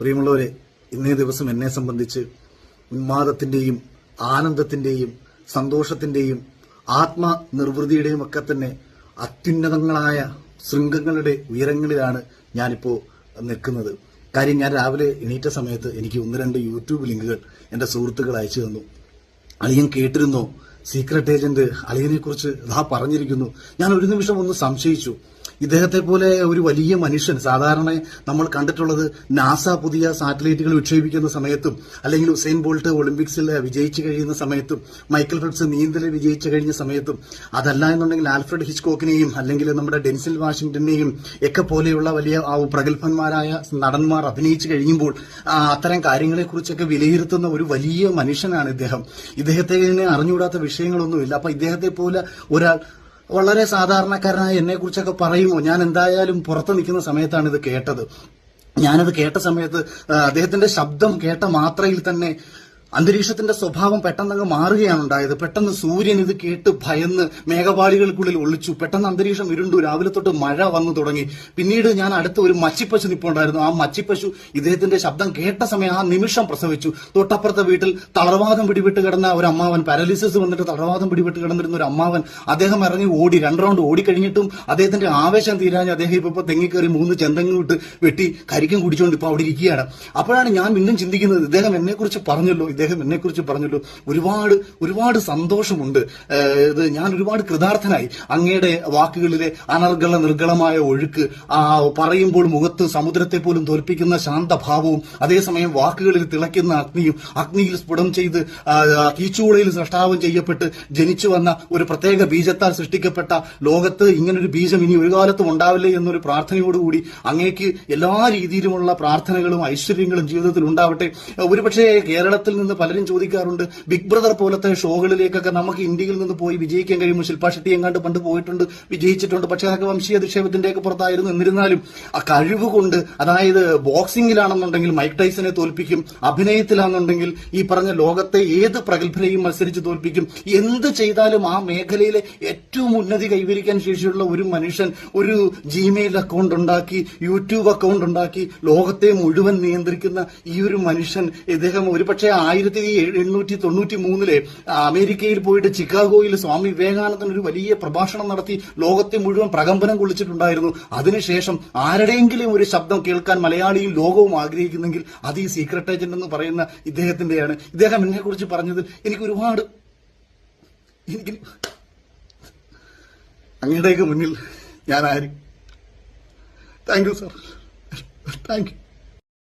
പ്രിയമുള്ളവരെ ഇന്നേ ദിവസം എന്നെ സംബന്ധിച്ച് ഉന്മാദത്തിന്റെയും ആനന്ദത്തിന്റെയും സന്തോഷത്തിന്റെയും ആത്മനിർവൃതിയുടെയും ഒക്കെ തന്നെ അത്യുന്നതങ്ങളായ ശൃംഗങ്ങളുടെ ഉയരങ്ങളിലാണ് ഞാനിപ്പോൾ നിൽക്കുന്നത്. കാര്യം ഞാൻ രാവിലെ എണീറ്റ സമയത്ത് എനിക്ക് ഒന്ന് രണ്ട് യൂട്യൂബ് ലിങ്കുകൾ എന്റെ സുഹൃത്തുക്കൾ അയച്ചു തന്നു. അളിയൻ കേട്ടിരുന്നോ? സീക്രട്ട് ഏജന്റ് അളിയനെ കുറിച്ച് ഇതാ പറഞ്ഞിരിക്കുന്നു. ഞാൻ ഒരു നിമിഷം ഒന്ന് സംശയിച്ചു. ഇദ്ദേഹത്തെ പോലെ ഒരു വലിയ മനുഷ്യൻ സാധാരണ നമ്മൾ കണ്ടിട്ടുള്ളത് നാസ പുതിയ സാറ്റലൈറ്റുകൾ വിക്ഷേപിക്കുന്ന സമയത്തും അല്ലെങ്കിൽ ഉസൈൻ ബോൾട്ട് ഒളിമ്പിക്സിൽ വിജയിച്ചു കഴിയുന്ന സമയത്തും മൈക്കൽ ഫെൽപ്സ് നീന്തൽ വിജയിച്ചു കഴിഞ്ഞ സമയത്തും അതല്ല എന്നുണ്ടെങ്കിൽ ആൽഫ്രഡ് ഹിച്ച്കോക്കിനെയും അല്ലെങ്കിൽ നമ്മുടെ ഡെൻസിൽ വാഷിംഗ്ടനെയും ഒക്കെ പോലെയുള്ള വലിയ പ്രഗത്ഭന്മാരായ നടന്മാർ അഭിനയിച്ചു കഴിയുമ്പോൾ അത്തരം കാര്യങ്ങളെക്കുറിച്ചൊക്കെ വിലയിരുത്തുന്ന ഒരു വലിയ മനുഷ്യനാണ് ഇദ്ദേഹം. ഇദ്ദേഹത്തെ അറിഞ്ഞുകൂടാത്ത വിഷയങ്ങളൊന്നുമില്ല. അപ്പൊ ഇദ്ദേഹത്തെ പോലെ ഒരാൾ വളരെ സാധാരണക്കാരനായ എന്നെ കുറിച്ചൊക്കെ പറയുമോ? ഞാൻ എന്തായാലും പുറത്ത് നിൽക്കുന്ന സമയത്താണ് ഇത് കേട്ടത്. ഞാനത് കേട്ട സമയത്ത് അദ്ദേഹത്തിന്റെ ശബ്ദം കേട്ട മാത്രയിൽ തന്നെ അന്തരീക്ഷത്തിന്റെ സ്വഭാവം പെട്ടെന്നങ്ങ് മാറുകയാണ് ഉണ്ടായത് പെട്ടെന്ന് സൂര്യൻ ഇത് കേട്ട് ഭയന്ന് മേഘപാളികൾക്കുള്ളിൽ ഒളിച്ചു. പെട്ടെന്ന് അന്തരീക്ഷം ഇരുണ്ടു. രാവിലെ തൊട്ട് മഴ വന്നു തുടങ്ങി. പിന്നീട് ഞാൻ അടുത്ത ഒരു മച്ചിപ്പശു നിപ്പുണ്ടായിരുന്നു. ആ മച്ചിപ്പശു ഇദ്ദേഹത്തിന്റെ ശബ്ദം കേട്ട സമയം ആ നിമിഷം പ്രസവിച്ചു. തൊട്ടപ്പുറത്തെ വീട്ടിൽ തളർവാദം പിടിപെട്ട് കിടന്ന ഒരു അമ്മാവൻ പാരലിസിസ് വന്നിട്ട് തളർവാദം പിടിപെട്ട് കിടന്നിരുന്ന ഒരു അമ്മാവൻ. അദ്ദേഹം ഇറങ്ങി ഓടി രണ്ട് റൗണ്ട് ഓടിക്കഴിഞ്ഞിട്ടും അദ്ദേഹത്തിന്റെ ആവേശം തീരാഞ്ഞ് അദ്ദേഹം ഇപ്പൊ തെങ്ങിക്കയറി മൂന്ന് ചെന്തങ്ങ് വിട്ട് വെട്ടി കരിക്കും കുടിച്ചുകൊണ്ട് ഇപ്പൊ അവിടെ ഇരിക്കുകയാണ്. അപ്പോഴാണ് ഞാൻ വീണ്ടും ചിന്തിക്കുന്നത് ഇദ്ദേഹം എന്നെക്കുറിച്ച് പറഞ്ഞല്ലോ. എന്നെ കുറിച്ച് പറഞ്ഞല്ലോ ഒരുപാട് ഒരുപാട് സന്തോഷമുണ്ട്. ഇത് ഞാൻ ഒരുപാട് കൃതാർത്ഥനായി. അങ്ങയുടെ വാക്കുകളിലെ അനർഗള നിർഗളമായ ഒഴുക്ക് ആ പറയുമ്പോൾ മുഖത്ത് സമുദ്രത്തെ പോലും തോൽപ്പിക്കുന്ന ശാന്തഭാവവും അതേസമയം വാക്കുകളിൽ തിളയ്ക്കുന്ന അഗ്നിയും അഗ്നിയിൽ സ്ഫുടം ചെയ്ത് തീച്ചൂളയിൽ സൃഷ്ടാവം ചെയ്യപ്പെട്ട് ജനിച്ചു വന്ന ഒരു പ്രത്യേക ബീജത്താൽ സൃഷ്ടിക്കപ്പെട്ട ലോകത്ത് ഇങ്ങനൊരു ബീജം ഇനി ഒരു കാലത്തും ഉണ്ടാവില്ലേ എന്നൊരു പ്രാർത്ഥനയോടുകൂടി അങ്ങേക്ക് എല്ലാ രീതിയിലുമുള്ള പ്രാർത്ഥനകളും ഐശ്വര്യങ്ങളും ജീവിതത്തിൽ ഉണ്ടാവട്ടെ. ഒരുപക്ഷെ കേരളത്തിൽ നിന്ന് പലരും ചോദിക്കാറുണ്ട്. ബിഗ് ബ്രദർ പോലത്തെ ഷോകളിലേക്കൊക്കെ നമുക്ക് ഇന്ത്യയിൽ നിന്ന് പോയി വിജയിക്കാൻ കഴിയുമ്പോൾ ശില്പ ഷെട്ടി എങ്ങാണ്ട് പണ്ട് പോയിട്ടുണ്ട് വിജയിച്ചിട്ടുണ്ട്. പക്ഷേ അതൊക്കെ വംശീയ അധിക്ഷേപത്തിന്റെയൊക്കെ പുറത്തായിരുന്നു. എന്നിരുന്നാലും ആ കഴിവ് കൊണ്ട് അതായത് ബോക്സിംഗിലാണെന്നുണ്ടെങ്കിൽ മൈക്ക് ടൈസനെ തോൽപ്പിക്കും അഭിനയത്തിലാണെന്നുണ്ടെങ്കിൽ ഈ പറഞ്ഞ ലോകത്തെ ഏത് പ്രഗത്ഭരെയും മത്സരിച്ച് തോൽപ്പിക്കും. എന്ത് ചെയ്താലും ആ മേഖലയിലെ ഏറ്റവും ഉന്നതി കൈവരിക്കാൻ ശേഷിയുള്ള ഒരു മനുഷ്യൻ ഒരു ജിമെയിൽ അക്കൗണ്ട് ഉണ്ടാക്കി യൂട്യൂബ് അക്കൗണ്ട് ഉണ്ടാക്കി ലോകത്തെ മുഴുവൻ നിയന്ത്രിക്കുന്ന ഈ ഒരു മനുഷ്യൻ ഇദ്ദേഹം ഒരുപക്ഷെ ആയിരത്തി എണ്ണൂറ്റി തൊണ്ണൂറ്റി മൂന്നിലെ അമേരിക്കയിൽ പോയിട്ട് ചിക്കാഗോയിൽ സ്വാമി വിവേകാനന്ദൻ ഒരു വലിയ പ്രഭാഷണം നടത്തി ലോകത്തെ മുഴുവൻ പ്രകമ്പനം കൊള്ളിച്ചിട്ടുണ്ടായിരുന്നു. അതിനുശേഷം ആരുടെയെങ്കിലും ഒരു ശബ്ദം കേൾക്കാൻ മലയാളിയും ലോകവും ആഗ്രഹിക്കുന്നെങ്കിൽ അത് ഈ സീക്രട്ട് ഏജന്റ് എന്ന് പറയുന്ന ഇദ്ദേഹത്തിന്റെയാണ്. ഇദ്ദേഹം എന്നെ കുറിച്ച് പറഞ്ഞത് എനിക്ക് ഒരുപാട് എനിക്ക് അങ്ങയുടെയൊക്കെ മുന്നിൽ ഞാൻ ആര് thank you sir thank you